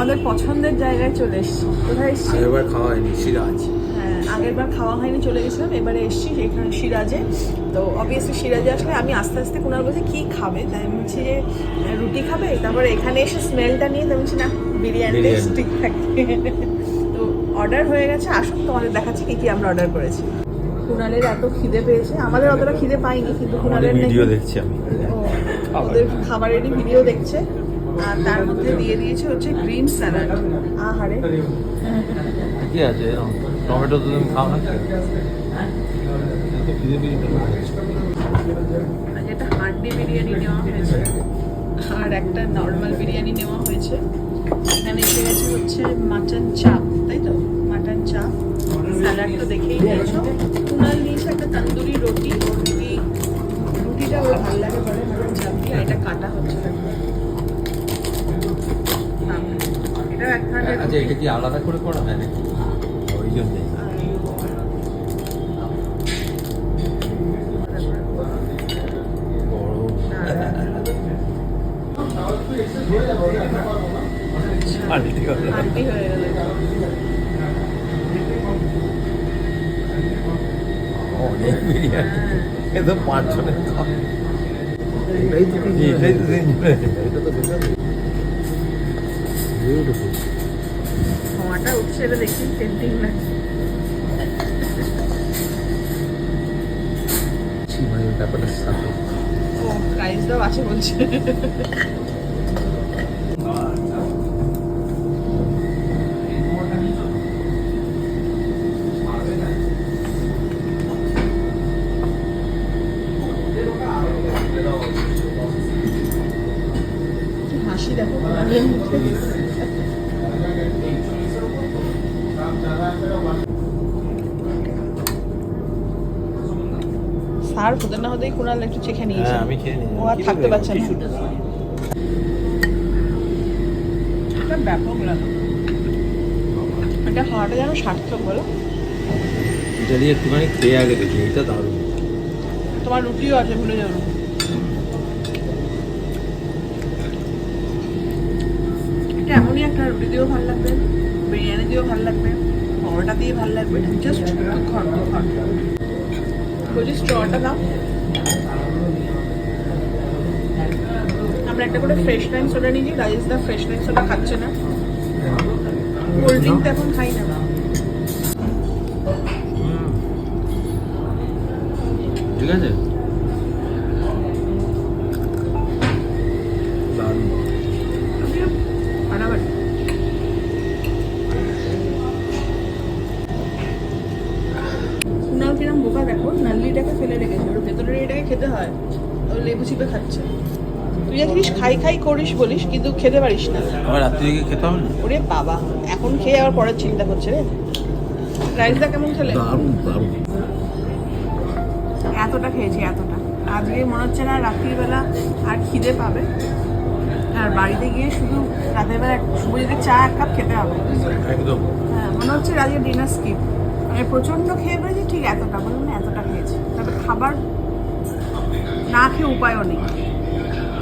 আমাদের পছন্দের জায়গায় চলে এসেছি। কোথায় এসেছি? এবার খাওয়া হয়নি সিরাজ। হ্যাঁ আগের বার খাওয়া হয়নি চলে গেছিলাম এবারে এসেছি এখানে সিরাজে। তো অবভিয়াসলি সিরাজে আসলে আমি আস্তে আস্তে কোনার বলছে কী খাবে? তাই আমি বলছি যে রুটি খাবে? তারপরে এখানে এসে স্মেলটা নিয়ে তো আমি বলছি না বিরিয়ানি। ঠিক থাকে। তো অর্ডার হয়ে গেছে আসুন তোমাদের দেখাচ্ছি কী কী আমরা অর্ডার করেছি। কুনালের এত খিদে পেয়েছে আমাদের অতটা খিদে পাইনি কিন্তু কুনালের ভিডিও দেখছি আমি। ওদের খাবারেরই ভিডিও দেখছে। আর তার মধ্যে দিয়ে দিয়েছে হচ্ছে গ্রিন স্যালাড। আহারে। কি আছে? টমেটো তো তুমি খাও না? যেটা হান্ডি বিরিয়ানি নেওয়া হয়েছে আর একটা নর্মাল বিরিয়ানি নেওয়া হয়েছে। এখানে এসে গেছে হচ্ছে মাটন চাপ তাই তো? মাটন চাপ। স্যালাড তো দেখেই নিয়েছো। কুনাল নিয়েছে একটা তন্দুরি রুটি। রুটি রুটিটা ওর ভালো লাগে বলে মাটন চাপ দিয়ে আর এটা কাটা হচ্ছে দেখো। সামনে। এটাও এক ধরনের আচ্ছা এটা কি আলাদা করে করা হয় নাকি ওই জন্যে পাল্টি হলো। হয়ে গেল অনেক বিরিয়ানি এ তো পাঁচ জনের খাওয়া। এটাই তো তিনজনের। উঠছে এটা দেখি ব্যাপারটা সাথে ও প্রাইস দাও আছে বলছে। হাসি দেখো সার হতে না হতেই কুনাল একটু চেখে নিয়েছে। হ্যাঁ আমি খেয়ে নিই ও আর থাকতে পারছে না। এটা ব্যাপক লাগে এটা খাওয়াটা যেন সার্থক বলো এটা দিয়ে একটুখানি খেয়ে আগে দেখি এটা দারুণ। তোমার রুটিও আছে ভুলে যাও এটা এমনই একটা রুটি দিয়েও ভালো লাগবে। বিরিয়ানি দিয়েও ভালো লাগবে, পরোটা দিয়ে ভালো লাগবে জাস্ট দুঃখর দুঃখর বলছি স্ট্রটা দাও। আমরা একটা করে ফ্রেশ টাইম সোডা নিয়েছি Rajesh da fresh time soda খাচ্ছে না। কোল্ড ড্রিঙ্ক এখন খাই না। ঠিক আছে দারুণ ফাটাফাটি কুনাল কিরম বোকা নাল্লিটাকে ফেলে রেখেছে ওর ভেতরের এটাকে খেতে হয়। ও লেবু চিপে খাচ্ছে। তুই জানিস খাই খাই করিস বলিস কিন্তু খেতে পারিস না। আবার রাত্রি দিকে খেতে হবে না? ওরে বাবা এখন খেয়ে আবার পরের চিন্তা করছে রে। রাইসটা কেমন খেলে? দারুণ দারুণ। এতটা খেয়েছি এতটা। আজকে মনে হচ্ছে না রাত্রিবেলা আর খিদে পাবে। আর বাড়িতে গিয়ে শুধু রাতের বেলা সুবজিকে চা এক কাপ খেতে হবে। একদম। হ্যাঁ মনে হচ্ছে আজকে ডিনার স্কিপ। মানে প্রচণ্ড খেয়ে ফেলেছি, ঠিক এতটা বলুন এতটা খেয়েছি। তবে খাবার না খেয়ে উপায়ও নেই।